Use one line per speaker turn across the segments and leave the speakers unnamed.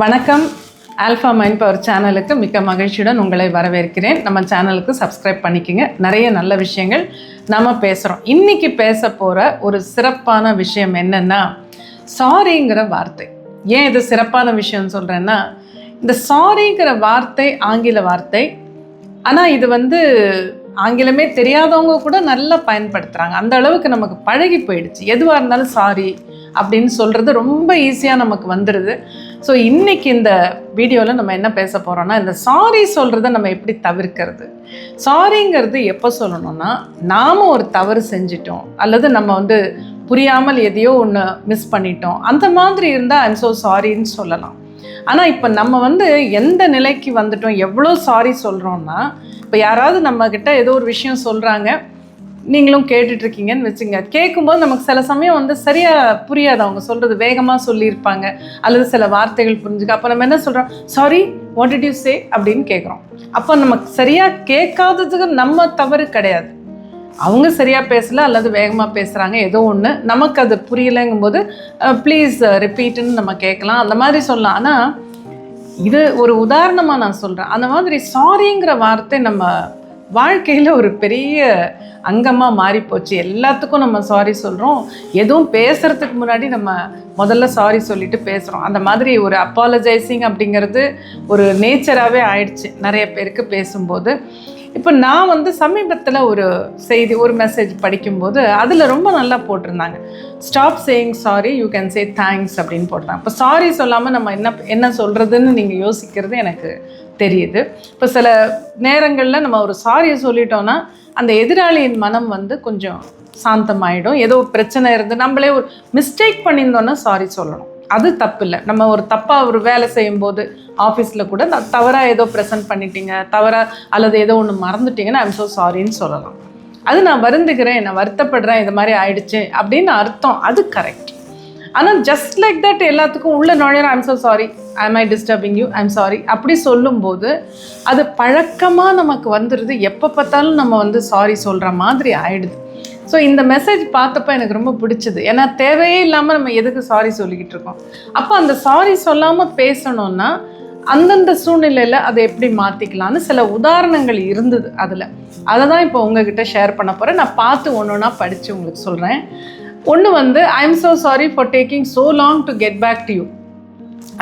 வணக்கம். Alpha mind power சேனலுக்கு மிக்க மகிழ்ச்சியுடன் உங்களை வரவேற்கிறேன். நம்ம சேனலுக்கு சப்ஸ்கிரைப் பண்ணிக்கங்க. நிறைய நல்ல விஷயங்கள் நம்ம பேசுகிறோம் இன்றைக்கி பேச போகிற ஒரு சிறப்பான விஷயம் என்னென்னா சாரிங்கிற வார்த்தை. ஏன் இது சிறப்பான விஷயம்னு சொல்கிறேன்னா இந்த சாரிங்கிற வார்த்தை ஆங்கில வார்த்தை. ஆனால் இது வந்து ஆங்கிலமே தெரியாதவங்க கூட நல்லா பயன்படுத்துகிறாங்க அந்த அளவுக்கு நமக்கு பழகி போயிடுச்சு. எதுவாக இருந்தாலும் சாரி அப்படின்னு சொல்கிறது ரொம்ப ஈஸியாக நமக்கு வந்துடுது ஸோ இன்றைக்கி இந்த வீடியோவில் நம்ம என்ன பேச போகிறோம்னா இந்த சாரி சொல்கிறத நம்ம எப்படி தவிர்க்கிறது? சாரிங்கிறது எப்போ சொல்லணும்னா நாம் ஒரு தவறு செஞ்சிட்டோம் அல்லது நம்ம வந்து புரியாமல் எதையோ ஒன்று மிஸ் பண்ணிட்டோம். அந்த மாதிரி இருந்தால் ஐம் ஸோ சாரின்னு சொல்லலாம். ஆனால் இப்போ நம்ம வந்து எந்த நிலைக்கு வந்துட்டோம் எவ்வளோ சாரி சொல்கிறோம்னா இப்போ யாராவது நம்மக்கிட்ட ஏதோ ஒரு விஷயம் சொல்கிறாங்க நீங்களும் கேட்டுட்ருக்கீங்கன்னு வச்சுங்க. கேட்கும்போது நமக்கு சில சமயம் வந்து சரியாக புரியாது. அவங்க சொல்கிறது வேகமாக சொல்லியிருப்பாங்க. அல்லது சில வார்த்தைகள் புரிஞ்சுக்க. அப்போ நம்ம என்ன சொல்கிறோம் sorry what did you say அப்படின்னு கேட்குறோம் அப்போ நமக்கு சரியாக கேட்காததுக்கு நம்ம தவறு கிடையாது. அவங்க சரியாக பேசலை அல்லது வேகமாக பேசுகிறாங்க ஏதோ ஒன்று நமக்கு அது புரியலைங்கும்போது ப்ளீஸ் ரிப்பீட்டுன்னு நம்ம கேட்கலாம். அந்த மாதிரி சொல்லலாம். ஆனால் இது ஒரு உதாரணமாக நான் சொல்கிறேன் அந்த மாதிரி சாரிங்கிற வார்த்தை நம்ம வாழ்க்கையில் ஒரு பெரிய அங்கமாக மாறிப்போச்சு எல்லாத்துக்கும் நம்ம சாரி சொல்கிறோம் எதுவும் பேசுகிறதுக்கு முன்னாடி நம்ம முதல்ல சாரி சொல்லிட்டு பேசுகிறோம் அந்த மாதிரி ஒரு அப்பாலஜைசிங் அப்படிங்கிறது ஒரு நேச்சராகவே ஆயிடுச்சு. நிறைய பேருக்கு பேசும்போது. இப்போ நான் வந்து சமீபத்தில் ஒரு செய்தி ஒரு மெசேஜ் படிக்கும்போது அதில் ரொம்ப நல்லா போட்டிருந்தாங்க. Stop saying sorry you can say thanks அப்படின்னு போட்டிருந்தாங்க. இப்போ சாரி சொல்லாமல் நம்ம என்ன என்ன சொல்கிறதுன்னு நீங்கள் யோசிக்கிறது எனக்கு தெரியுது. இப்போ சில நேரங்களில் நம்ம ஒரு சாரியை சொல்லிட்டோன்னா அந்த எதிராளியின் மனம் வந்து கொஞ்சம் சாந்தமாயிடும். ஏதோ ஒரு பிரச்சனை இருந்து நம்மளே ஒரு மிஸ்டேக் பண்ணியிருந்தோன்னா சாரி சொல்லணும். அது தப்பு இல்லை நம்ம ஒரு தப்பாக ஒரு வேலை செய்யும்போது ஆஃபீஸில் கூட நான் தவறாக ஏதோ ப்ரெசென்ட் பண்ணிட்டீங்க தவறாக அல்லது ஏதோ ஒன்று மறந்துட்டீங்கன்னா ஐம் ஸோ சாரின்னு சொல்லலாம். அது நான் வருந்துக்கிறேன் நான் வருத்தப்படுறேன் இது மாதிரி ஆயிடுச்சு அப்படின்னு அர்த்தம். அது கரெக்ட் ஆனால் ஜஸ்ட் லைக் தட் எல்லாத்துக்கும் உள்ள நுழையிற I'm so sorry I'm I disturbing you I'm sorry அப்படி சொல்லும்போது அது பழக்கமாக நமக்கு வந்துடுது எப்போ பார்த்தாலும் நம்ம வந்து சாரி சொல்கிற மாதிரி ஆயிடுது. ஸோ இந்த மெசேஜ் பார்த்தப்ப எனக்கு ரொம்ப பிடிச்சது. ஏன்னா தேவையே இல்லாமல் நம்ம எதுக்கு சாரி சொல்லிக்கிட்டு இருக்கோம். அப்போ அந்த சாரி சொல்லாமல் பேசணும்னா அந்தந்த சூழ்நிலையில் அதை எப்படி மாற்றிக்கலாம்னு சில உதாரணங்கள் இருந்தது அதில். அதை தான் இப்போ உங்ககிட்ட ஷேர் பண்ண போகிறேன் நான் பார்த்து ஒன்று ஒன்றா படித்து உங்களுக்கு சொல்கிறேன் ஒன்று வந்து I am so sorry for taking so long to get back to you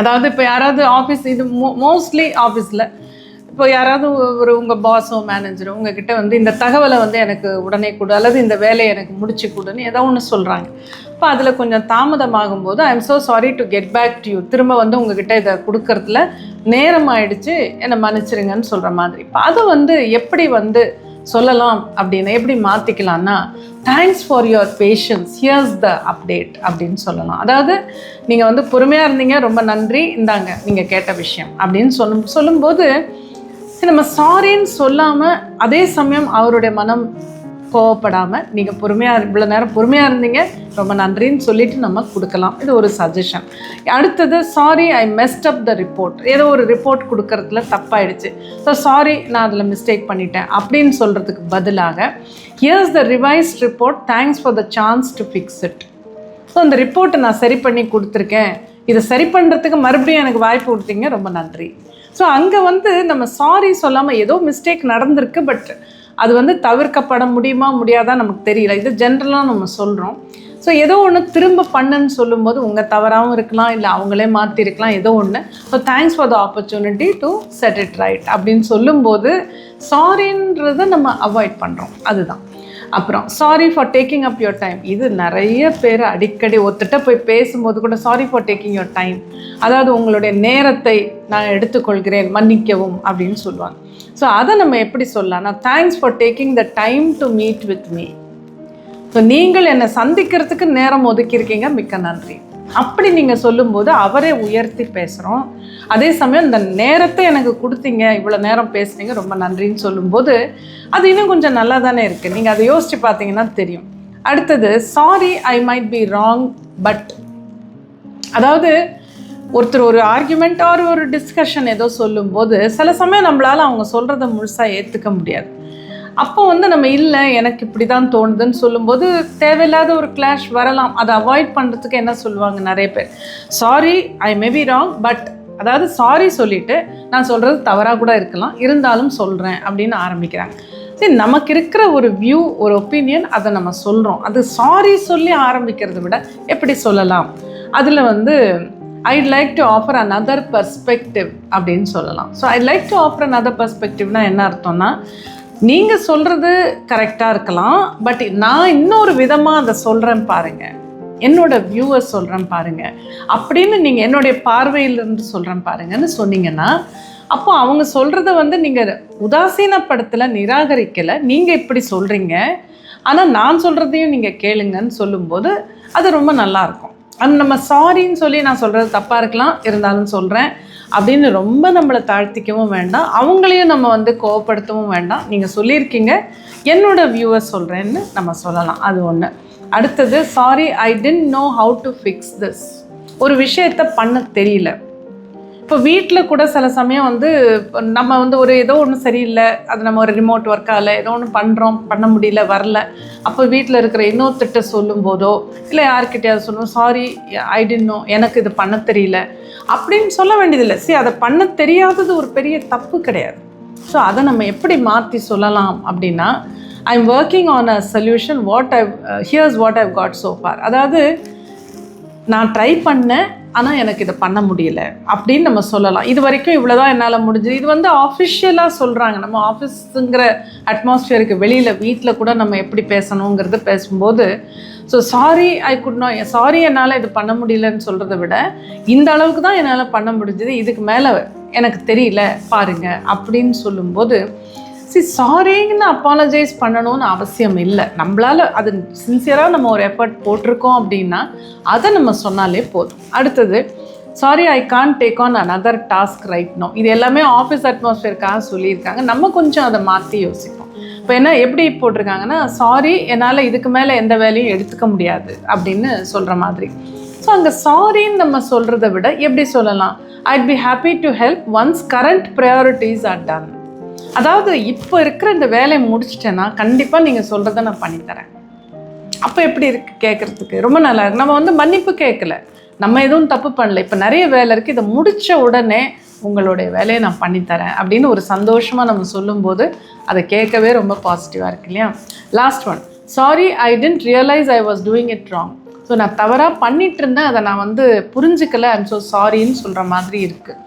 அதாவது இப்போ யாராவது ஆஃபீஸ் இது மோ மோஸ்ட்லி ஆஃபீஸில் இப்போ யாராவது ஒரு உங்கள் பாஸோ மேனேஜரோ உங்ககிட்ட வந்து இந்த தகவலை வந்து எனக்கு உடனே கொடு அல்லது இந்த வேலையை எனக்கு முடிச்சு கொடுன்னு ஏதோ ஒன்று சொல்கிறாங்க இப்போ அதில் கொஞ்சம் தாமதமாகும் போது I am so sorry to get back to you திரும்ப வந்து உங்ககிட்ட இதை கொடுக்கறதுல நேரம் ஆயிடுச்சு என்னை மன்னிச்சிருங்கன்னு சொல்கிற மாதிரி. இப்போ அதை வந்து எப்படி வந்து சொல்லலாம் அப்படின்னு எப்படி மாற்றிக்கலாம்னா thanks for your patience here's the update அப்படின்னு சொல்லலாம். அதாவது நீங்கள் வந்து பொறுமையாக இருந்தீங்க ரொம்ப நன்றி இந்தாங்க நீங்கள் கேட்ட விஷயம் அப்படின்னு சொல்லும் சொல்லும்போது நம்ம சாரின்னு சொல்லாமல் அதே சமயம் அவருடைய மனம் கோவப்படாமல் நீங்கள் பொறுமையாக இவ்வளோ நேரம் பொறுமையாக இருந்தீங்க. ரொம்ப நன்றின்னு சொல்லிட்டு நம்ம கொடுக்கலாம். இது ஒரு சஜஷன் அடுத்தது sorry I மெஸ்ட் up the report ஏதோ ஒரு ரிப்போர்ட் கொடுக்கறதுல தப்பாயிடுச்சு. ஸோ சாரி நான் அதில் மிஸ்டேக் பண்ணிட்டேன் அப்படின்னு சொல்கிறதுக்கு பதிலாக here's the revised report thanks for the chance to fix it so அந்த ரிப்போர்ட்டை நான் சரி பண்ணி கொடுத்துருக்கேன். இதை சரி பண்ணுறதுக்கு மறுபடியும் எனக்கு வாய்ப்பு கொடுத்தீங்க. ரொம்ப நன்றி. ஸோ அங்கே வந்து நம்ம சாரி சொல்லாமல் ஏதோ மிஸ்டேக் நடந்திருக்கு பட் அது வந்து தவிர்க்கப்பட முடியுமா முடியாதா நமக்கு தெரியல. இது ஜென்ரலாக நம்ம சொல்கிறோம் ஸோ ஏதோ ஒன்று திரும்ப பண்ணுன்னு சொல்லும்போது உங்கள் தவறாகவும் இருக்கலாம் இல்லை அவங்களே மாற்றிருக்கலாம் ஏதோ ஒன்று so thanks for the opportunity to set it right அப்படின்னு சொல்லும்போது சாரின்றதை நம்ம அவாய்ட் பண்ணுறோம் அதுதான். அப்புறம் sorry for taking up your time இது நிறைய பேர் அடிக்கடி ஒத்துட்ட போய் பேசும்போது கூட sorry for taking your time அதாவது உங்களுடைய நேரத்தை நான் எடுத்துக்கொள்கிறேன் மன்னிக்கவும் அப்படின்னு சொல்லுவாங்க. ஸோ அதை நம்ம எப்படி சொல்லலாம்னா thanks for taking the time to meet with me so நீங்கள் என்னை சந்திக்கிறதுக்கு நேரம் ஒதுக்கியிருக்கீங்க. மிக்க நன்றி. அப்படி நீங்கள் சொல்லும்போது அவரே உயர்த்தி பேசுகிறோம் அதே சமயம் இந்த நேரத்தை எனக்கு கொடுத்தீங்க இவ்வளோ நேரம் பேசுனீங்க ரொம்ப நன்றின்னு சொல்லும்போது அது இன்னும் கொஞ்சம் நல்லா தானே இருக்குது நீங்கள் அதை யோசித்து பார்த்தீங்கன்னா தெரியும். அடுத்தது sorry I might be wrong but அதாவது ஒருத்தர் ஒரு ஆர்குமெண்ட் ஆர் ஒரு டிஸ்கஷன் ஏதோ சொல்லும்போது சில சமயம் நம்மளால் அவங்க சொல்கிறத முழுசாக ஏற்றுக்க முடியாது. அப்போ வந்து நம்ம இல்லை எனக்கு இப்படி தான் தோணுதுன்னு சொல்லும்போது தேவையில்லாத ஒரு கிளாஷ் வரலாம். அதை அவாய்ட் பண்ணுறதுக்கு என்ன சொல்லுவாங்க நிறைய பேர். Sorry I may be wrong but அதாவது சாரி சொல்லிட்டு நான் சொல்கிறது தவறாக கூட இருக்கலாம். இருந்தாலும் சொல்கிறேன் அப்படின்னு ஆரம்பிக்கிறாங்க. சரி நமக்கு இருக்கிற ஒரு வியூ ஒரு ஒப்பீனியன் அதை நம்ம சொல்கிறோம் அது சாரி சொல்லி ஆரம்பிக்கிறத விட எப்படி சொல்லலாம்? அதில் வந்து I'd like to offer another perspective அப்படின்னு சொல்லலாம். So I like to offer another பர்ஸ்பெக்டிவ்னா என்ன அர்த்தம்னா நீங்கள் சொல்கிறது கரெக்டாக இருக்கலாம் பட் நான் இன்னொரு விதமாக அதை சொல்கிறேன் பாருங்கள் என்னோட வியூவர் சொல்கிறேன் பாருங்கள் அப்படின்னு நீங்கள் என்னுடைய பார்வையிலிருந்து சொல்கிறேன் பாருங்கன்னு சொன்னீங்கன்னா அப்போ அவங்க சொல்கிறத வந்து நீங்கள் உதாசீனப்படுத்தலை நிராகரிக்கலை நீங்கள் இப்படி சொல்கிறீங்க ஆனால் நான் சொல்கிறதையும் நீங்கள் கேளுங்கன்னு சொல்லும்போது அது ரொம்ப நல்லாயிருக்கும் அது நம்ம சாரின்னு சொல்லி நான் சொல்கிறது தப்பாக இருக்கலாம் இருந்தாலும் சொல்கிறேன் அப்படின்னு ரொம்ப நம்மளை தாழ்த்திக்கவும் வேண்டாம். அவங்களையும் நம்ம வந்து கோவப்படுத்தவும் வேண்டாம். நீங்கள் சொல்லியிருக்கீங்க. என்னோட வியூவை சொல்கிறேன்னு நம்ம சொல்லலாம். அது ஒன்று அடுத்தது sorry I didn't know how to fix this ஒரு விஷயத்த பண்ண தெரியல. இப்போ வீட்டில் கூட சில சமயம் வந்து நம்ம வந்து ஒரு ஏதோ ஒன்று சரியில்லை அது நம்ம ஒரு ரிமோட் ஒர்க் ஆகலை ஏதோ ஒன்று பண்ணுறோம் பண்ண முடியல வரல. அப்போ வீட்டில் இருக்கிற இன்னொருத்திட்ட சொல்லும் போதோ இல்லை யார்கிட்டயாவது சொல்லுவோம் சாரி ஐ எனக்கு இது பண்ண தெரியல. அப்படின்னு சொல்ல வேண்டியதில்லை. சரி அதை பண்ண தெரியாதது ஒரு பெரிய தப்பு கிடையாது. ஸோ அதை நம்ம எப்படி மாற்றி சொல்லலாம் அப்படின்னா I am working on a solution what I here's what I've got so far அதாவது நான் ட்ரை பண்ணேன் ஆனால் எனக்கு இதை பண்ண முடியல அப்படின்னு நம்ம சொல்லலாம். இது வரைக்கும் இவ்வளோ தான் என்னால் முடிஞ்சது. இது வந்து ஆஃபிஷியலாக சொல்கிறாங்க நம்ம ஆஃபீஸுங்கிற அட்மாஸ்ஃபியருக்கு வெளியில் வீட்டில் கூட நம்ம எப்படி பேசணுங்கிறது பேசும்போது so sorry I could no sorry என்னால் இது பண்ண முடியலன்னு சொல்கிறத விட இந்த அளவுக்கு தான் என்னால் பண்ண முடிஞ்சது. இதுக்கு மேலே எனக்கு தெரியல பாருங்க அப்படின்னு சொல்லும்போது சி சாரின்னு அப்பாலஜைஸ் பண்ணணும்னு அவசியம் இல்லை. நம்மளால் அது சின்சியராக நம்ம ஒரு எஃபர்ட் போட்டிருக்கோம் அப்படின்னா அதை நம்ம சொன்னாலே போதும். அடுத்தது sorry I can't take on another task right now இது எல்லாமே ஆஃபீஸ் அட்மாஸ்ஃபியருக்காக சொல்லியிருக்காங்க. நம்ம கொஞ்சம் அதை மாற்றி யோசிப்போம். இப்போ என்ன எப்படி போட்டிருக்காங்கன்னா சாரி என்னால் இதுக்கு மேலே எந்த வேலையும் எடுத்துக்க முடியாது அப்படின்னு சொல்கிற மாதிரி. ஸோ அங்கே சாரின்னு நம்ம சொல்கிறத விட எப்படி சொல்லலாம்? I'd be happy to help once current priorities are done அதாவது இப்போ இருக்கிற இந்த வேலையை முடிச்சிட்டேன்னா கண்டிப்பாக நீங்கள் சொல்கிறத நான் பண்ணித்தரேன் அப்போ எப்படி இருக்கு கேட்குறதுக்கு ரொம்ப நல்லா இருக்கு. நம்ம வந்து மன்னிப்பு கேட்கல. நம்ம எதுவும் தப்பு பண்ணல. இப்போ நிறைய வேலை இருக்குது இதை முடித்த உடனே உங்களுடைய வேலையை நான் பண்ணித்தரேன் அப்படின்னு ஒரு சந்தோஷமாக நம்ம சொல்லும்போது அதை கேட்கவே ரொம்ப பாசிட்டிவாக இருக்கு இல்லையா? Last one sorry I didn't realise I was doing it wrong so நான் தவறாக பண்ணிட்டு இருந்தேன் அதை நான் வந்து புரிஞ்சுக்கல. ஐம் ஸோ சாரின்னு சொல்கிற மாதிரி இருக்குது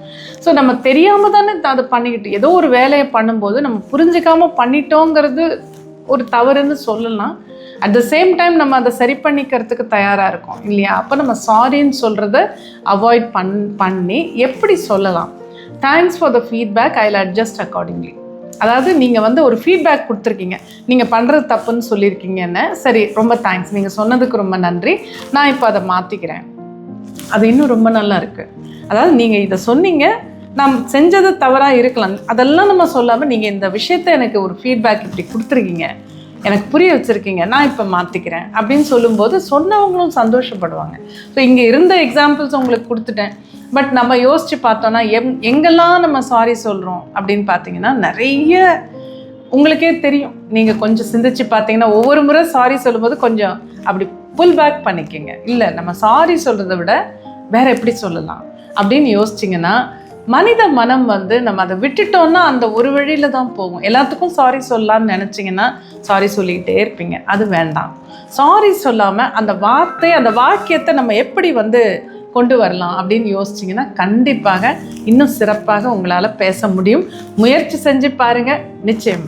ஸோ நம்ம தெரியாமல் தானே அதை பண்ணிக்கிட்டு ஏதோ ஒரு வேலையை பண்ணும்போது நம்ம புரிஞ்சிக்காமல் பண்ணிட்டோங்கிறது ஒரு தவறுன்னு சொல்லலாம். அட் த சேம் டைம் நம்ம அதை சரி பண்ணிக்கிறதுக்கு தயாராக இருக்கோம். இல்லையா? அப்போ நம்ம சாரின்னு சொல்கிறத அவாய்ட் பண் பண்ணி எப்படி சொல்லலாம்? Thanks for the feedback I adjust accordingly அதாவது நீங்கள் வந்து ஒரு ஃபீட்பேக் கொடுத்துருக்கீங்க. நீங்கள் பண்ணுறது தப்புன்னு சொல்லியிருக்கீங்கன்னு சரி ரொம்ப தேங்க்ஸ் நீங்கள் சொன்னதுக்கு ரொம்ப நன்றி. நான் இப்போ அதை மாற்றிக்கிறேன் அது இன்னும் ரொம்ப நல்லா இருக்குது அதாவது நீங்கள் இதை சொன்னீங்க. நாம் செஞ்சது தவறாக இருக்கலாம். அதெல்லாம் நம்ம சொல்லாமல் நீங்கள் இந்த விஷயத்தை எனக்கு ஒரு ஃபீட்பேக் இப்படி கொடுத்துருக்கீங்க. எனக்கு புரிய வச்சுருக்கீங்க. நான் இப்போ மாற்றிக்கிறேன் அப்படின்னு சொல்லும்போது சொன்னவங்களும் சந்தோஷப்படுவாங்க. ஸோ இங்கே இருந்த எக்ஸாம்பிள்ஸ் உங்களுக்கு கொடுத்துட்டேன். பட் நம்ம யோசித்து பார்த்தோன்னா எங் எங்கெல்லாம் நம்ம சாரி சொல்கிறோம் அப்படின்னு பார்த்தீங்கன்னா நிறைய உங்களுக்கே தெரியும். நீங்கள் கொஞ்சம் சிந்திச்சு பார்த்தீங்கன்னா ஒவ்வொரு முறை சாரி சொல்லும்போது கொஞ்சம் அப்படி புல் பேக் பண்ணிக்கோங்க. இல்லை நம்ம சாரி சொல்கிறத விட வேற எப்படி சொல்லலாம் அப்படின்னு யோசிச்சிங்கன்னா மனித மனம் வந்து நம்ம அதை விட்டுட்டோம்னா அந்த ஒரு வழியில தான் போகும். எல்லாத்துக்கும் சாரி சொல்லலாம்னு நினச்சிங்கன்னா சாரி சொல்லிக்கிட்டே இருப்பீங்க. அது வேண்டாம். சாரி சொல்லாமல் அந்த வார்த்தை அந்த வாக்கியத்தை நம்ம எப்படி வந்து கொண்டு வரலாம் அப்படின்னு யோசிச்சிங்கன்னா கண்டிப்பாக இன்னும் சிறப்பாக உங்களால் பேச முடியும். முயற்சி செஞ்சு பாருங்கள் நிச்சயம்.